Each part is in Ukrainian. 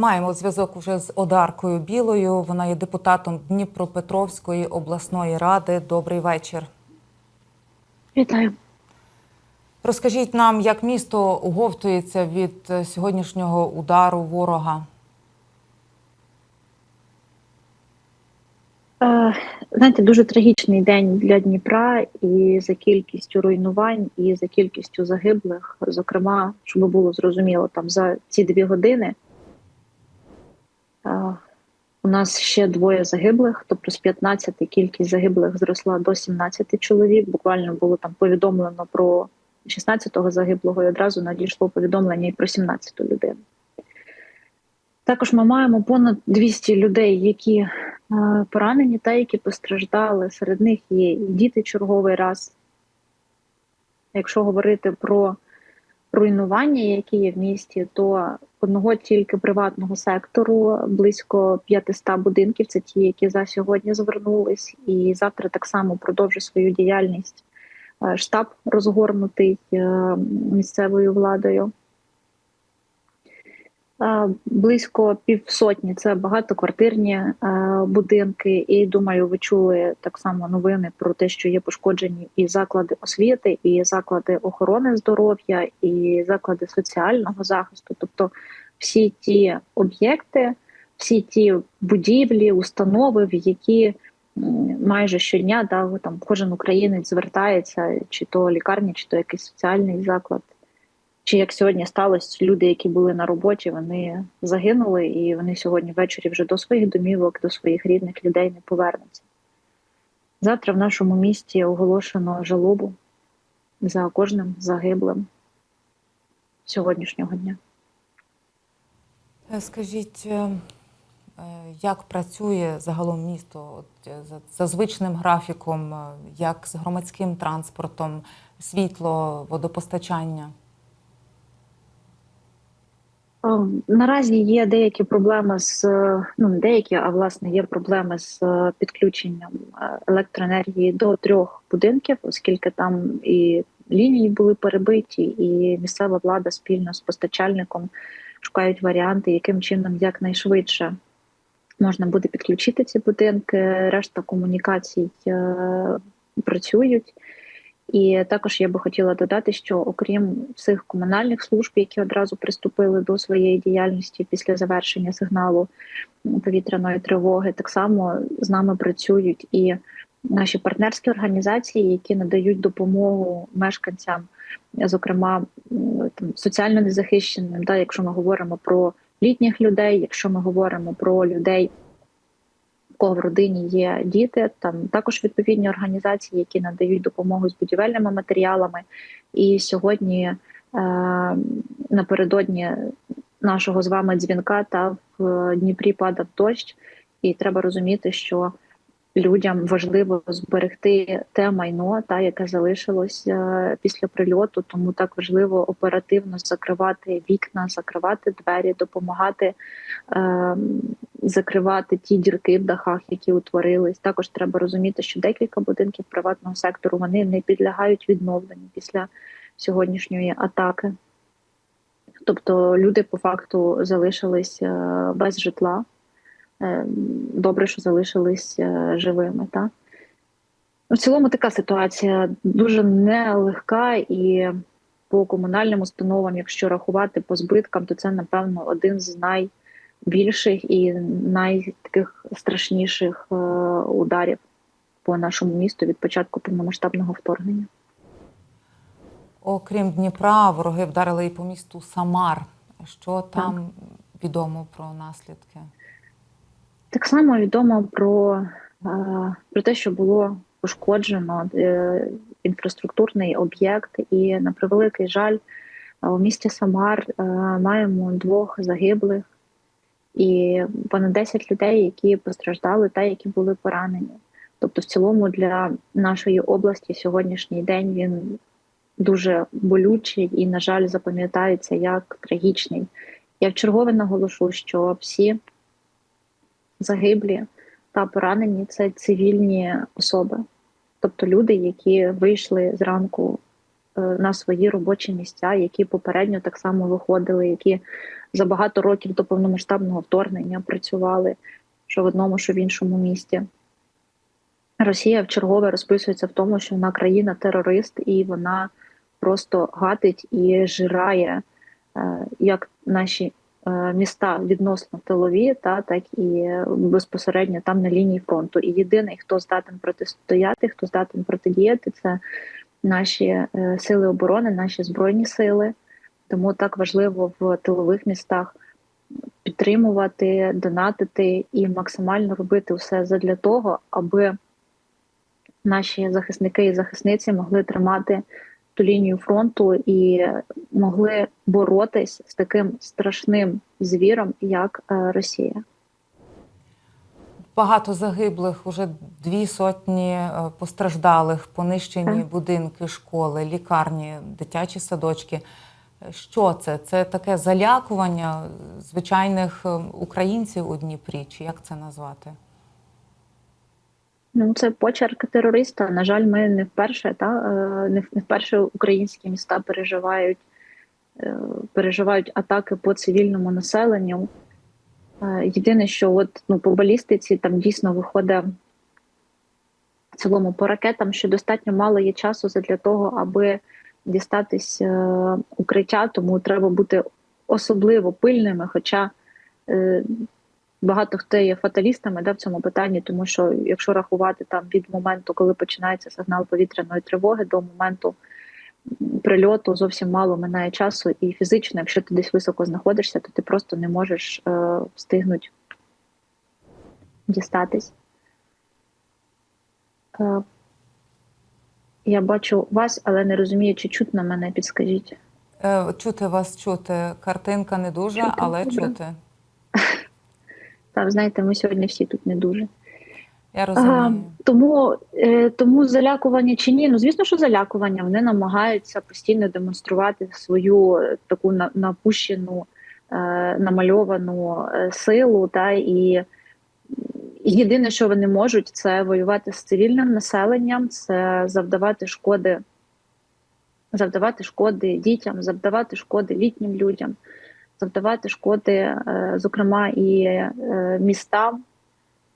Маємо зв'язок уже з Одаркою Білою. Вона є депутатом Дніпропетровської обласної ради. Добрий вечір. Вітаю. Розкажіть нам, як місто оговтується від е, сьогоднішнього удару ворога. Е, Знаєте, дуже трагічний день для Дніпра і за кількістю руйнувань, і за кількістю загиблих. Зокрема, щоб було зрозуміло, там за ці дві години у нас ще двоє загиблих, тобто з 15 кількість загиблих зросла до 17 чоловік. Буквально було там повідомлено про 16-го загиблого, і одразу надійшло повідомлення і про 17-ту людину. Також ми маємо понад 200 людей, які е, поранені та які постраждали. Серед них є і діти черговий раз. Якщо говорити про руйнування, які є в місті, то одного тільки приватного сектору близько 500 будинків. Це ті, які за сьогодні звернулись, і завтра так само продовжує свою діяльність. Е, Штаб розгорнутий е, місцевою владою. Близько півсотні це багатоквартирні е, будинки, і думаю, ви чули так само новини про те, що є пошкоджені і заклади освіти, і заклади охорони здоров'я, і заклади соціального захисту. Тобто всі ті об'єкти, всі ті будівлі, установи, в які майже щодня да, там кожен українець звертається, чи то лікарня, чи то якийсь соціальний заклад. Чи як сьогодні сталося, люди, які були на роботі, вони загинули, і вони сьогодні ввечері вже до своїх домівок, до своїх рідних людей не повернуться. Завтра в нашому місті оголошено жалобу за кожним загиблим сьогоднішнього дня. Е, Скажіть, е, е, як працює загалом місто за, звичним графіком, як з громадським транспортом, світло, водопостачання? О, Наразі є деякі проблеми з е, ну не деякі, а власне є проблеми з е, підключенням е, електроенергії до трьох будинків, оскільки там і лінії були перебиті, і місцева влада спільно з постачальником шукають варіанти, яким чином якнайшвидше можна буде підключити ці будинки. Решта комунікацій е, працюють. І також я би хотіла додати, що окрім цих комунальних служб, які одразу приступили до своєї діяльності після завершення сигналу повітряної тривоги, так само з нами працюють і наші партнерські організації, які надають допомогу мешканцям, зокрема там соціально незахищеним. Да, якщо ми говоримо про літніх людей, якщо ми говоримо про людей кого в родині є діти, там також відповідні організації, які надають допомогу з будівельними матеріалами. І сьогодні е, напередодні нашого з вами дзвінка та в Дніпрі падав дощ, і треба розуміти, що людям важливо зберегти те майно, та яке залишилось е, після прильоту. Тому так важливо оперативно закривати вікна, закривати двері, допомагати е, закривати ті дірки в дахах, які утворились. Також треба розуміти, що декілька будинків приватного сектору вони не підлягають відновленню після сьогоднішньої атаки. Тобто люди по факту залишились е, без житла. Е, Добре, що залишились е, живими. Та? В цілому така ситуація дуже нелегка і по комунальним установам, якщо рахувати по збиткам, то це, напевно, один з найбільших і найтаких страшніших е, ударів по нашому місту від початку повномасштабного вторгнення. Окрім Дніпра, вороги вдарили і по місту Самар. Що там відомо про наслідки? Так само відомо про, е, про те, що було пошкоджено е, інфраструктурний об'єкт, і на превеликий жаль, у місті Самар е, маємо двох загиблих і понад 10 людей, які постраждали та які були поранені. Тобто, в цілому для нашої області сьогоднішній день він дуже болючий і, на жаль, запам'ятається як трагічний. Я вчергове наголошу, що всі загиблі та поранені це цивільні особи, тобто люди, які вийшли зранку е, на свої робочі місця, які попередньо так само виходили, які за багато років до повномасштабного вторгнення працювали що в одному, що в іншому місті. Росія вчергове розписується в тому, що вона країна-терорист, і вона просто гатить і жирає е, як наші міста відносно тилові, та так і безпосередньо там на лінії фронту. І єдиний, хто здатен протистояти, хто здатен протидіяти, це наші е, сили оборони, наші збройні сили. Тому так важливо в тилових містах підтримувати, донатити і максимально робити все задля того, аби наші захисники і захисниці могли тримати ту лінію фронту і могли боротись з таким страшним звіром, як е, Росія. Багато загиблих, уже дві сотні е, постраждалих, понищені Так. будинки, школи, лікарні, дитячі садочки. Що це? Це таке залякування звичайних е, українців у Дніпрі, чи як це назвати? Ну, це почерк терориста. На жаль, ми не вперше, та е, не вперше українські міста переживають, е, переживають атаки по цивільному населенню. Е, Єдине, що от ну по балістиці там дійсно виходить в цілому по ракетам, що достатньо мало є часу для того, аби дістатись укриття, тому треба бути особливо пильними. Хоча багато хто є фаталістами да, в цьому питанні, тому що якщо рахувати там від моменту, коли починається сигнал повітряної тривоги, до моменту прильоту зовсім мало минає часу, і фізично, якщо ти десь високо знаходишся, то ти просто не можеш е, встигнути дістатись. Е, я бачу вас, але не розумію, чи чутно мене, підскажіть. Е, Чути вас чути. Картинка не дуже, Чути, але добре. чути. Так, знаєте, ми сьогодні всі тут не дуже. Я А, тому, е, тому залякування чи ні? Ну звісно, що залякування. Вони намагаються постійно демонструвати свою е, таку на- напущену, е, намальовану е, силу. Та і єдине, що вони можуть, це воювати з цивільним населенням, це завдавати шкоди, завдавати шкоди дітям, завдавати шкоди літнім людям, завдавати шкоди, е, зокрема, і е, містам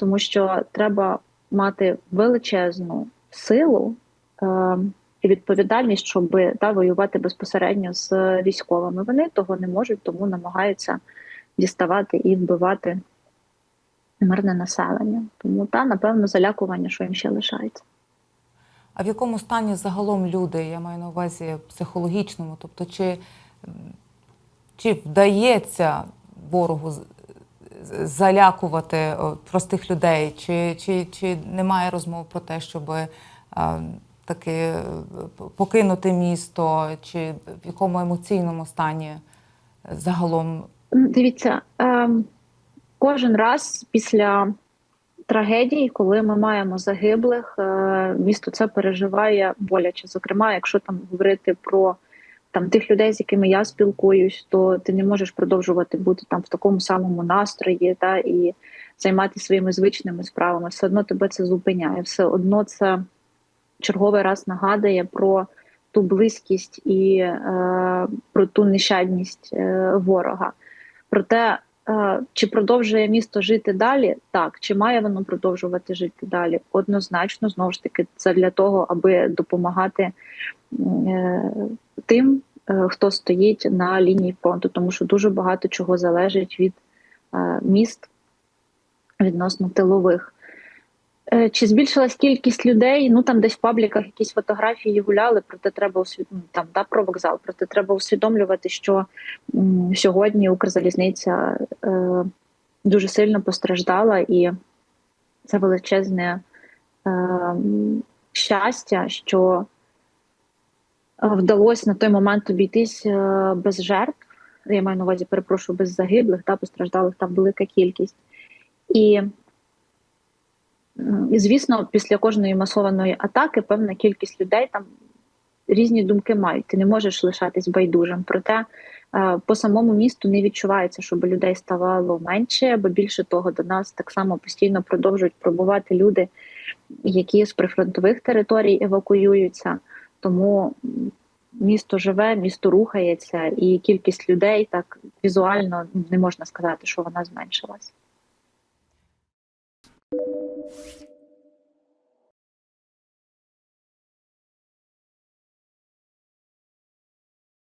тому що треба мати величезну силу е, і відповідальність, щоб та, воювати безпосередньо з військовими. Вони того не можуть, тому намагаються діставати і вбивати мирне населення. Тому та, напевно, залякування, що їм ще лишається. А в якому стані загалом люди, я маю на увазі психологічному, тобто чи, чи вдається ворогу залякувати простих людей, чи, чи, чи немає розмов про те, щоб е, таки е, покинути місто, чи в якому емоційному стані загалом? Дивіться, ем, кожен раз після трагедії, коли ми маємо загиблих, е, місто це переживає боляче. Зокрема, якщо там говорити про там тих людей, з якими я спілкуюсь, то ти не можеш продовжувати бути там в такому самому настрої та і займатися своїми звичними справами. Все одно тебе це зупиняє. Все одно це черговий раз нагадує про ту близькість і е, про ту нещадність е, ворога. Проте, е, чи продовжує місто жити далі? Так, чи має воно продовжувати жити далі? Однозначно, знову ж таки, це для того, аби допомагати тим, е, хто стоїть на лінії фронту, тому що дуже багато чого залежить від е, міст відносно тилових. Е, Чи збільшилась кількість людей? Ну там десь в пабліках якісь фотографії гуляли, проте треба усвідомити там да, про вокзал. Проте треба усвідомлювати, що м, сьогодні Укрзалізниця е, дуже сильно постраждала, і це величезне е, щастя, що е, вдалося на той момент обійтись е, без жертв. Я маю на увазі, перепрошую, без загиблих та постраждалих там велика кількість. І І, звісно, після кожної масованої атаки певна кількість людей там різні думки мають. Ти не можеш лишатись байдужим. Проте е, по самому місту не відчувається, щоб людей ставало менше, бо більше того, до нас так само постійно продовжують пробувати люди, які з прифронтових територій евакуюються. Тому місто живе, місто рухається, і кількість людей так візуально не можна сказати, що вона зменшилась.